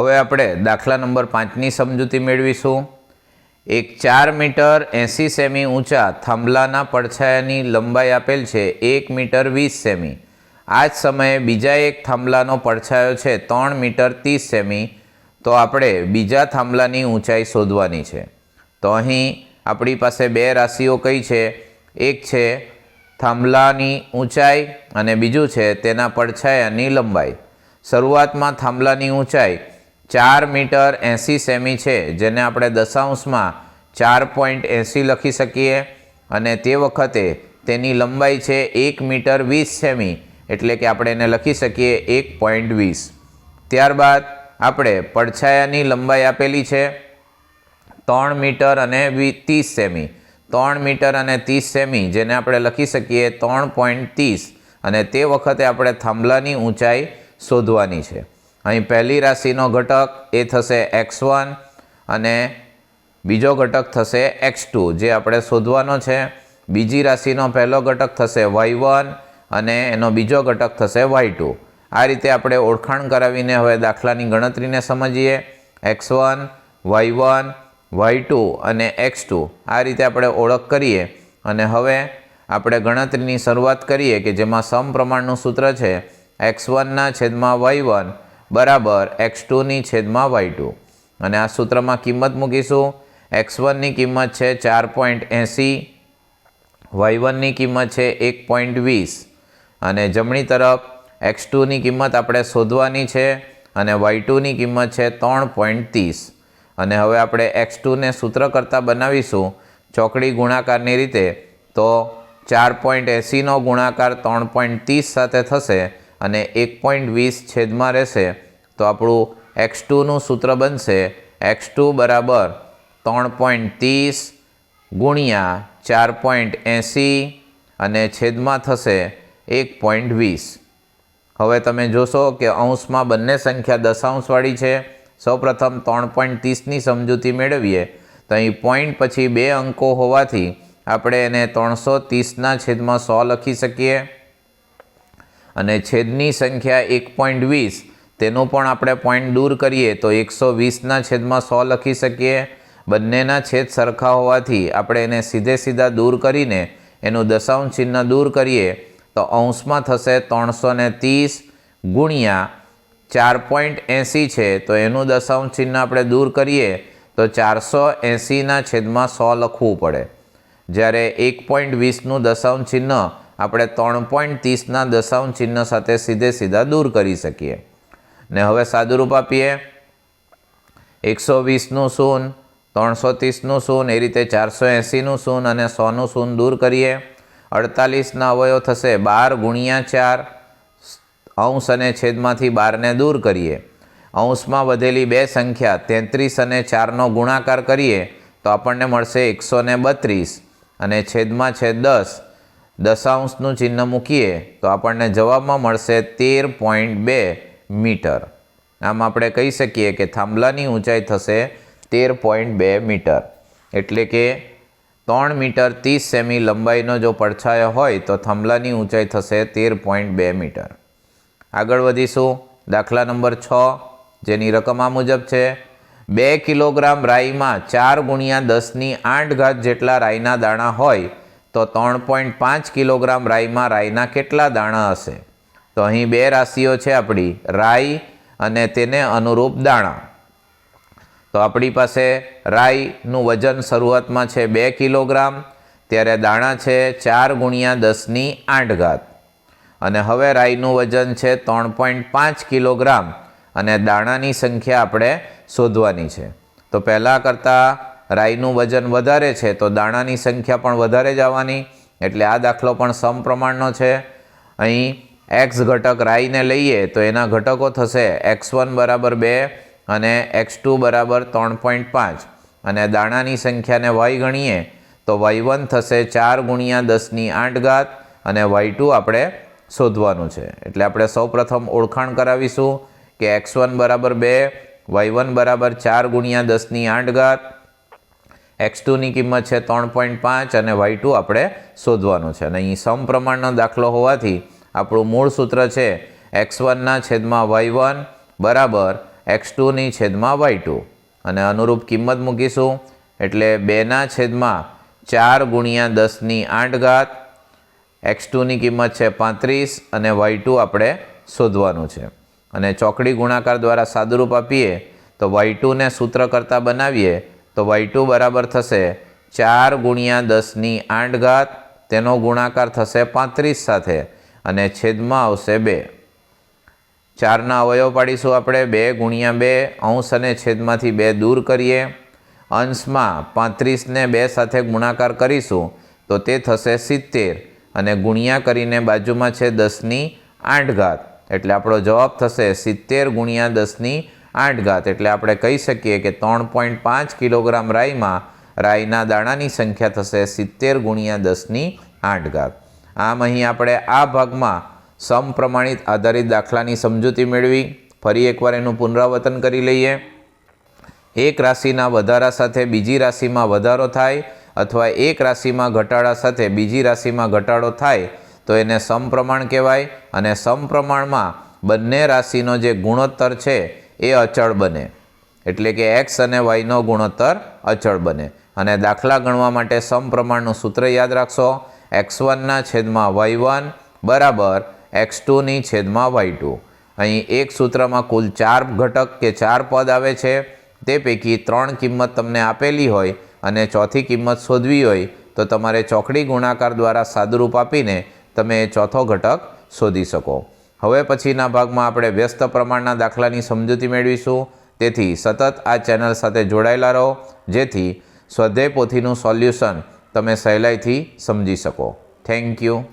હવે આપણે દાખલા નંબર પાંચની સમજૂતી મેળવીશું. એક ચાર મીટર એંસી સેમી ઊંચા થાંભલાના પડછાયાની લંબાઈ આપેલ છે એક મીટર વીસ સેમી. આ જ સમયે બીજા એક થાંભલાનો પડછાયો છે ત્રણ મીટર ત્રીસ સેમી. તો આપણે બીજા થાંભલાની ઊંચાઈ શોધવાની છે. તો અહીં આપણી પાસે બે રાશિઓ કઈ છે? એક છે થાંભલાની ઊંચાઈ અને બીજું છે તેના પડછાયાની લંબાઈ. શરૂઆતમાં થાંભલાની ઊંચાઈ ચાર મીટર એંસી સેમી છે, જેને આપણે દશાંશમાં ચાર પોઈન્ટ એંસી લખી શકીએ અને તે વખતે તેની લંબાઈ છે એક મીટર વીસ સેમી, એટલે કે આપણે એને લખી શકીએ એક પોઈન્ટ વીસ. ત્યારબાદ આપણે પડછાયાની લંબાઈ આપેલી છે, ત્રણ મીટર અને વી, ત્રીસ સેમી. ત્રણ મીટર અને ત્રીસ સેમી, જેને આપણે લખી શકીએ ત્રણ પોઈન્ટ ત્રીસ, અને તે વખતે આપણે થાંભલાની ઊંચાઈ શોધવાની છે. અહીં પહેલી રાશિનો ઘટક એ થશે એક્સ વન અને બીજો ઘટક થશે એક્સ ટુ, જે આપણે શોધવાનો છે. બીજી રાશિનો પહેલો ઘટક થશે વાય વન અને એનો બીજો ઘટક થશે વાય ટુ. આ રીતે આપણે ઓળખાણ કરાવીને હવે દાખલાની ગણતરીને સમજીએ. X one, y one, y two અને એક્સ ટુ. આ રીતે આપણે ઓળખ કરીએ. અને હવે આપણે ગણતરીની શરૂઆત કરીએ કે જેમાં સમપ્રમાણનું સૂત્ર છે. એક્સ વનના છેદમાં વાય વન બરાબર એક્સ ટુની છેદમાં વાય ટુ અને આ સૂત્રમાં કિંમત મૂકીશું. એક્સ વનની કિંમત છે ચાર પોઈન્ટ એંસી વાય વનની કિંમત છે એક પોઈન્ટ વીસ. અને જમણી તરફ એક્સ ટુની કિંમત આપણે શોધવાની છે અને વાય ટુની કિંમત છે ત્રણ પોઈન્ટ ત્રીસ. અને હવે આપણે એક્સ ટુને સૂત્ર કરતાં બનાવીશું ચોકડી ગુણાકારની રીતે. તો ચાર પોઈન્ટ એંસીનો ગુણાકાર ત્રણ પોઈન્ટ ત્રીસ સાથે થશે. અને એક પોઈન્ટ વીસ છેદમાં રહેશે, તો આપણું એક્સ ટુનું સૂત્ર બનશે એક્સ ટુ બરાબર ત્રણ પોઈન્ટ ત્રીસ ગુણ્યા ચાર પોઈન્ટ એંસી અને છેદમાં થશે એક પોઈન્ટ વીસ. હવે તમે જોશો કે અંશમાં બંને સંખ્યા દશાંશવાળી છે. સૌપ્રથમ ત્રણ પોઈન્ટ ત્રીસની સમજૂતી મેળવીએ, તો અહીં પોઈન્ટ પછી બે અંકો હોવાથી આપણે એને ત્રણસો ત્રીસના છેદમાં સો લખી શકીએ. અને છેદની સંખ્યા એક પોઈન્ટ વીસ. તેનું પણ આપણે પોઈન્ટ દૂર કરીએ તો એકસો વીસના છેદમાં સો લખી શકીએ. બંનેના છેદ સરખા હોવાથી આપણે એને સીધે સીધા દૂર કરીને એનું દશાંશ ચિહ્ન દૂર કરીએ તો અંશમાં થશે ત્રણસો ને ત્રીસ ગુણ્યા ચાર પોઈન્ટ એંસી છે. તો એનું દશાંશ ચિહ્ન આપણે દૂર કરીએ તો ચારસો એંસીના છેદમાં સો લખવું પડે. જ્યારે એક પોઈન્ટ વીસનું દશાંશ ચિહ્ન આપણે ત્રણ પોઈન્ટ ત્રીસના દશાંશ ચિહ્ન સાથે સીધે સીધા દૂર કરી શકીએ. ને હવે સાદુરૂપ આપીએ. એકસો વીસનું શૂન, ત્રણસો ત્રીસનું શૂન, એ રીતે ચારસો એંસીનું શૂન અને સોનું શૂન દૂર કરીએ. અડતાલીસના અવયવ થશે, બાર ગુણ્યા ચાર, અંશ અને છેદમાંથી બારને દૂર કરીએ. અંશમાં વધેલી બે સંખ્યા, તેત્રીસ અને ચારનો ગુણાકાર કરીએ, તો આપણને મળશે એકસો બત્રીસ અને છેદમાં છે દસ. દશાંશનું ચિહ્ન મૂકીએ તો આપણને જવાબમાં મળશે તેર પોઈન્ટ બે મીટર. આમ આપણે કહી શકીએ કે થાંભલાની ઊંચાઈ થશે તેર પોઈન્ટ બે મીટર. એટલે કે ત્રણ મીટર ત્રીસ સેમી લંબાઈનો જો પડછાયો હોય તો થાંભલાની ઊંચાઈ થશે તેર પોઈન્ટ બે મીટર. આગળ વધીશું. દાખલા નંબર છ, જેની રકમ આ મુજબ છે. બે કિલોગ્રામ રાઈમાં ચાર ગુણ્યા દસની આઠ ઘાત જેટલા રાઈના દાણા હોય તો ત્રણ પોઈન્ટ પાંચ કિલોગ્રામ રાઈમાં રાઈના કેટલા દાણા હશે? તો અહીં બે રાશિઓ છે આપણી, રાઈ અને તેને અનુરૂપ દાણા. તો આપણી પાસે રાઈનું વજન શરૂઆતમાં છે બે કિલોગ્રામ, ત્યારે દાણા છે ચાર ગુણ્યા દસની આઠ ઘાત અને હવે રાઈનું વજન છે ત્રણ પોઈન્ટ પાંચ કિલોગ્રામ, અને દાણાની સંખ્યા આપણે શોધવાની છે. તો પહેલાં કરતાં રાઈનું વજન વધારે છે તો દાણાની સંખ્યા પણ વધારે જ આવવાની એટલે આ દાખલો પણ સમપ્રમાણનો છે. અહીં એક્સ ઘટક રાઈને લઈએ તો એના ઘટકો થશે એક્સ વન બરાબર બે અને એક્સ ટુ બરાબર ત્રણ પોઈન્ટ પાંચ. અને દાણાની સંખ્યાને વાય ગણીએ તો વાય વન થશે ચાર ગુણ્યા દસની આઠ ઘાત અને વાય ટુ આપણે શોધવાનું છે. એટલે આપણે સૌપ્રથમ ઓળખાણ કરાવીશું કે એક્સ વન બરાબર બે, વાય વન બરાબર ચાર ગુણ્યા દસની આઠ ઘાત એક્સ ટુની કિંમત છે ત્રણ પોઈન્ટ પાંચ અને વાય ટુ આપણે શોધવાનું છે. અને અહીં સમપ્રમાણનો દાખલો હોવાથી આપણું મૂળ સૂત્ર છે એક્સ વનના છેદમાં વાય વન બરાબર એક્સ ટુની છેદમાં વાય ટુ અને અનુરૂપ કિંમત મૂકીશું. એટલે બેના છેદમાં ચાર ગુણ્યા દસની આઠ ઘાત એક્સ ટુની કિંમત છે પાંત્રીસ અને વાય ટુ આપણે શોધવાનું છે. અને ચોકડી ગુણાકાર દ્વારા સાદુરૂપ આપીએ તો વાય ટુને સૂત્ર કરતાં બનાવીએ તો વાય ટુ બરાબર થશે ચાર ગુણ્યા દસની આઠ ઘાત તેનો ગુણાકાર થશે પાંત્રીસ સાથે અને છેદમાં આવશે બે. ચારના અવયવ પાડીશું આપણે, બે ગુણ્યા બે અંશ અને છેદમાંથી બે દૂર કરીએ. અંશમાં પાંત્રીસને બે સાથે ગુણાકાર કરીશું, તો તે થશે સિત્તેર અને ગુણ્યા કરીને બાજુમાં છે દસની આઠ ઘાત એટલે આપણો જવાબ થશે સિત્તેર ગુણ્યા દસની આઠ ઘાત એટલે આપણે કહી શકીએ કે ત્રણ પોઈન્ટ પાંચ કિલોગ્રામ રાઈમાં રાઈના દાણાની સંખ્યા થશે સિત્તેર ગુણ્યા દસની આઠ ઘાત આમ અહીં આપણે આ ભાગમાં સમપ્રમાણિત આધારિત દાખલાની સમજૂતી મેળવી. ફરી એકવાર એનું પુનરાવર્તન કરી લઈએ. એક રાશિના વધારા સાથે બીજી રાશિમાં વધારો થાય અથવા એક રાશિમાં ઘટાડા સાથે બીજી રાશિમાં ઘટાડો થાય, તો એને સમપ્રમાણ કહેવાય. અને સમપ્રમાણમાં બંને રાશિનો જે ગુણોત્તર છે એ અચળ બને. એટલે કે એક્સ અને વાયનો ગુણોત્તર અચળ બને. અને દાખલા ગણવા માટે સમપ્રમાણનું સૂત્ર યાદ રાખશો. એક્સ વનના છેદમાં વાય વન બરાબર એક્સ ટુની છેદમાં વાય ટુ અહીં એક સૂત્રમાં કુલ ચાર ઘટક કે ચાર પદ આવે છે. તે પૈકી ત્રણ કિંમત તમને આપેલી હોય અને ચોથી કિંમત શોધવી હોય તો તમારે ચોકડી ગુણાકાર દ્વારા સાદુરૂપ આપીને તમે ચોથો ઘટક શોધી શકો. હવે પછીના ભાગમાં આપણે વ્યસ્ત પ્રમાણના દાખલાની સમજૂતી મેળવીશું. તેથી સતત આ ચેનલ સાથે જોડાયેલા રહો, જેથી સ્વાધ્યાય પોથીનું સોલ્યુશન તમે સહેલાઈથી સમજી શકો. Thank you.